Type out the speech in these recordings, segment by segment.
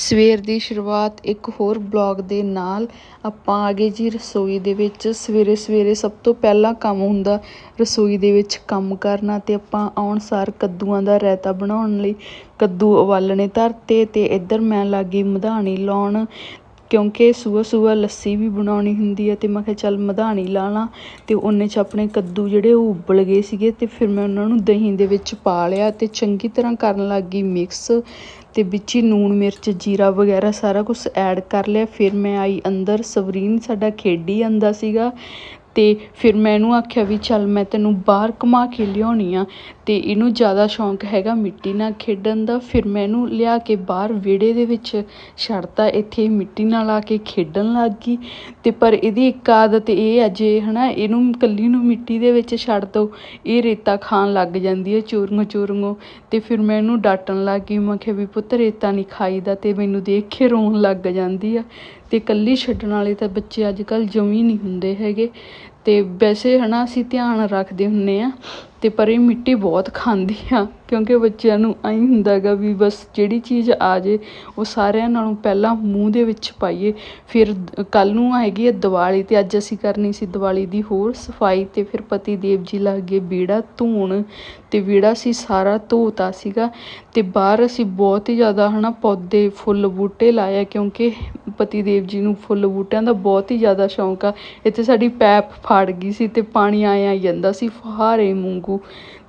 ਸਵੇਰ ਦੀ ਸ਼ੁਰੂਆਤ ਇੱਕ ਹੋਰ ਬਲੌਗ ਦੇ ਨਾਲ ਆਪਾਂ ਆ ਗਏ ਜੀ ਰਸੋਈ ਦੇ ਵਿੱਚ। ਸਵੇਰੇ ਸਵੇਰੇ ਸਭ ਤੋਂ ਪਹਿਲਾਂ ਕੰਮ ਹੁੰਦਾ ਰਸੋਈ ਦੇ ਵਿੱਚ ਕੰਮ ਕਰਨਾ ਤੇ ਆਪਾਂ ਆਉਣ ਸਾਰ ਕੱਦੂਆਂ ਦਾ ਰਾਇਤਾ ਬਣਾਉਣ ਲਈ ਕੱਦੂ ਉਬਾਲਣੇ ਧਰਤੇ ਤੇ ਇੱਧਰ ਮੈਂ ਲੱਗ ਮਧਾਣੀ ਲਾਉਣ ਕਿਉਂਕਿ ਸੁਬਹ ਸੁਬਹ ਲੱਸੀ ਵੀ ਬਣਾਉਣੀ ਹੁੰਦੀ ਹੈ ਅਤੇ ਮੈਂ ਕਿਹਾ ਚੱਲ ਮਧਾਣੀ ਲਾ ਲਾਂ ਅਤੇ ਉਹਨੇ 'ਚ ਆਪਣੇ ਕੱਦੂ ਜਿਹੜੇ ਉਹ ਉਬਲ ਗਏ ਸੀਗੇ ਅਤੇ ਫਿਰ ਮੈਂ ਉਹਨਾਂ ਨੂੰ ਦਹੀਂ ਦੇ ਵਿੱਚ ਪਾ ਲਿਆ ਅਤੇ ਚੰਗੀ ਤਰ੍ਹਾਂ ਕਰਨ ਲੱਗ ਗਈ ਮਿਕਸ ਅਤੇ ਵਿੱਚ ਹੀ ਲੂਣ ਮਿਰਚ, ਜੀਰਾ ਵਗੈਰਾ ਸਾਰਾ ਕੁਛ ਐਡ ਕਰ ਲਿਆ। ਫਿਰ ਮੈਂ ਆਈ ਅੰਦਰ, ਸਵਰੀਨ ਸਾਡਾ ਖੇਡੀ ਜਾਂਦਾ ਸੀਗਾ ਅਤੇ ਫਿਰ ਮੈਂ ਇਹਨੂੰ ਆਖਿਆ ਵੀ ਚੱਲ ਮੈਂ ਤੈਨੂੰ ਬਾਹਰ ਘੁੰਮਾ ਕੇ ਲਿਆਉਣੀ ਆ ਅਤੇ ਇਹਨੂੰ ਜ਼ਿਆਦਾ ਸ਼ੌਂਕ ਹੈਗਾ ਮਿੱਟੀ ਨਾਲ ਖੇਡਣ ਦਾ। ਫਿਰ ਮੈਂ ਇਹਨੂੰ ਲਿਆ ਕੇ ਬਾਹਰ ਵਿਹੜੇ ਦੇ ਵਿੱਚ ਛੱਡਤਾ, ਇੱਥੇ ਮਿੱਟੀ ਨਾਲ ਆ ਕੇ ਖੇਡਣ ਲੱਗ ਗਈ। ਅਤੇ ਪਰ ਇਹਦੀ ਇੱਕ ਆਦਤ ਇਹ ਹੈ ਜੇ ਹੈ ਨਾ ਇਹਨੂੰ ਇਕੱਲੀ ਨੂੰ ਮਿੱਟੀ ਦੇ ਵਿੱਚ ਛੱਡ ਦਿਉ ਇਹ ਰੇਤਾ ਖਾਣ ਲੱਗ ਜਾਂਦੀ ਹੈ ਚੋਰੀਆਂ ਚੂਰਮੋ। ਅਤੇ ਫਿਰ ਮੈਂ ਇਹਨੂੰ ਡਾਂਟਣ ਲੱਗ ਗਈ, ਮੈਂ ਕਿਹਾ ਵੀ ਪੁੱਤ ਰੇਤਾ ਨਹੀਂ ਖਾਈਦਾ ਅਤੇ ਮੈਨੂੰ ਦੇਖ ਕੇ ਰੋਣ ਲੱਗ ਜਾਂਦੀ ਆ। ਤੇ ਇਕੱਲੀ ਛੱਡਣ ਵਾਲੇ ਤਾਂ ਬੱਚੇ ਅੱਜ ਕੱਲ੍ਹ ਜਮੀ ਨਹੀਂ ਹੁੰਦੇ ਹੈਗੇ। ਤੇ ਵੈਸੇ ਹਨਾ, ਅਸੀਂ ਧਿਆਨ ਰੱਖਦੇ ਹੁੰਨੇ ਆ, ਤੇ ਪਰ ਇਹ ਮਿੱਟੀ ਬਹੁਤ ਖਾਂਦੀ ਆ, ਕਿਉਂਕਿ ਬੱਚਿਆਂ ਨੂੰ ਐਂ ਹੁੰਦਾ ਗਾ ਵੀ ਬਸ ਜਿਹੜੀ ਚੀਜ਼ ਆ ਜੇ, ਉਹ ਸਾਰਿਆਂ ਨਾਲੋਂ ਪਹਿਲਾਂ ਮੂੰਹ ਦੇ ਵਿੱਚ ਪਾਈਏ। ਫਿਰ ਕੱਲ ਨੂੰ ਹੈਗੀ ਆ ਦੀਵਾਲੀ ਤੇ ਅੱਜ ਅਸੀਂ ਕਰਨੀ ਸੀ ਦੀਵਾਲੀ ਦੀ ਹੋਰ ਸਫ਼ਾਈ ਤੇ ਫਿਰ ਪਤੀ ਦੇਵ ਜੀ ਲੱਗ ਗਏ ਵਿਹੜਾ ਧੋਣ ਤੇ ਵਿਹੜਾ ਸੀ ਸਾਰਾ ਧੋਤਾ ਸੀਗਾ। ਤੇ ਬਾਹਰ ਅਸੀਂ ਬਹੁਤ ਹੀ ਜ਼ਿਆਦਾ ਹਨਾ, ਪੌਦੇ ਫੁੱਲ ਬੂਟੇ ਲਾਇਆ ਕਿਉਂਕਿ ਪਤੀ ਦੇਵ ਜੀ ਨੂੰ ਫੁੱਲ ਬੂਟਿਆਂ ਦਾ ਬਹੁਤ ਹੀ ਜ਼ਿਆਦਾ ਸ਼ੌਂਕ ਆ। ਇੱਥੇ ਸਾਡੀ ਪੈਪ ਫੜ ਗਈ ਸੀ ਤੇ ਪਾਣੀ ਆਇਆ ਜਾਂਦਾ ਸੀ ਫੁਹਾਰੇ ਵਾਂਗੂ।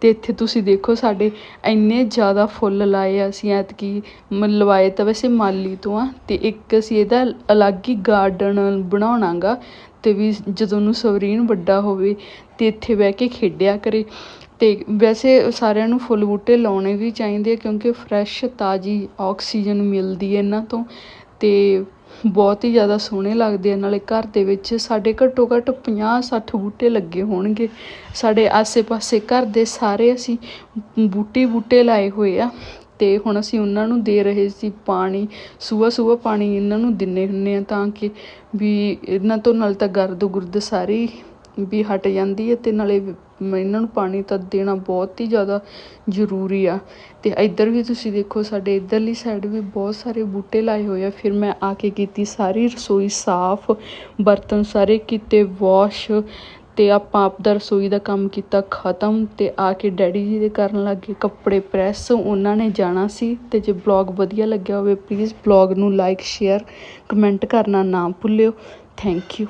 ਤੇ ਇੱਥੇ ਤੁਸੀਂ ਦੇਖੋ ਸਾਡੇ ਇੰਨੇ ਜ਼ਿਆਦਾ ਫੁੱਲ ਲਾਏ ਆ ਅਸੀਂ, ਐਤਕੀ ਮ ਲਵਾਏ ਤਾਂ ਵੈਸੇ ਮਾਲੀ ਤੋਂ ਆ। ਤੇ ਇੱਕ ਅਸੀਂ ਇਹਦਾ ਅਲੱਗ ਹੀ ਗਾਰਡਨ ਬਣਾਉਣਾ ਗਾ ਤੇ ਵੀ ਜਦੋਂ ਨੂੰ ਸਵਰੀਨ ਵੱਡਾ ਹੋਵੇ ਤੇ ਇੱਥੇ ਬਹਿ ਕੇ ਖੇਡਿਆ ਕਰੇ। ਤੇ ਵੈਸੇ ਸਾਰਿਆਂ ਨੂੰ ਫੁੱਲ ਬੂਟੇ ਲਾਉਣੇ ਵੀ ਚਾਹੀਦੇ ਆ ਕਿਉਂਕਿ ਫਰੈਸ਼ ਤਾਜ਼ੀ ਆਕਸੀਜਨ ਮਿਲਦੀ ਹੈ ਇਹਨਾਂ ਤੋਂ। ਤੇ ਬਹੁਤ ਹੀ ਜ਼ਿਆਦਾ ਸੋਹਣੇ ਲੱਗਦੇ ਆ। ਨਾਲੇ ਘਰ ਦੇ ਵਿੱਚ ਸਾਡੇ ਘੱਟੋ ਘੱਟ ਪੰਜਾਹ ਸੱਠ ਬੂਟੇ ਲੱਗੇ ਹੋਣਗੇ। ਸਾਡੇ ਆਸੇ ਪਾਸੇ ਘਰ ਦੇ ਸਾਰੇ ਅਸੀਂ ਬੂਟੇ ਬੂਟੇ ਲਾਏ ਹੋਏ ਆ। ਤੇ ਹੁਣ ਅਸੀਂ ਉਹਨਾਂ ਨੂੰ ਦੇ ਰਹੇ ਸੀ ਪਾਣੀ। ਸੁਬਹ ਸੁਬਹ ਪਾਣੀ ਇਹਨਾਂ ਨੂੰ ਦਿੰਦੇ ਹੁੰਦੇ ਆ ਤਾਂ ਕਿ ਵੀ ਇਹਨਾਂ ਤੋਂ ਨਾਲ ਤਾਂ ਗਰਦ ਗੁਰਦ ਸਾਰੀ ਵੀ ਹਟ ਜਾਂਦੀ ਹੈ ਅਤੇ ਨਾਲੇ ਇਹਨਾਂ ਨੂੰ ਪਾਣੀ ਤਾਂ ਦੇਣਾ ਬਹੁਤ ਹੀ ਜ਼ਿਆਦਾ ਜ਼ਰੂਰੀ ਆ। ਅਤੇ ਇੱਧਰ ਵੀ ਤੁਸੀਂ ਦੇਖੋ, ਸਾਡੇ ਇੱਧਰਲੀ ਸਾਈਡ ਵੀ ਬਹੁਤ ਸਾਰੇ ਬੂਟੇ ਲਾਏ ਹੋਏ ਆ। ਫਿਰ ਮੈਂ ਆ ਕੇ ਕੀਤੀ ਸਾਰੀ ਰਸੋਈ ਸਾਫ਼, ਬਰਤਨ ਸਾਰੇ ਕੀਤੇ ਵਾਸ਼ ਅਤੇ ਆਪਾਂ ਆਪਦਾ ਰਸੋਈ ਦਾ ਕੰਮ ਕੀਤਾ ਖਤਮ ਅਤੇ ਆ ਕੇ ਡੈਡੀ ਜੀ ਦੇ ਕਰਨ ਲੱਗੇ ਕੱਪੜੇ ਪ੍ਰੈਸ। ਉਹਨਾਂ ਨੇ ਜਾਣਾ ਸੀ ਅਤੇ ਜੇ ਬਲੌਗ ਵਧੀਆ ਲੱਗਿਆ ਹੋਵੇ ਪਲੀਜ਼ ਬਲੌਗ ਨੂੰ ਲਾਈਕ ਸ਼ੇਅਰ ਕਮੈਂਟ ਕਰਨਾ ਨਾ ਭੁੱਲਿਓ। Thank you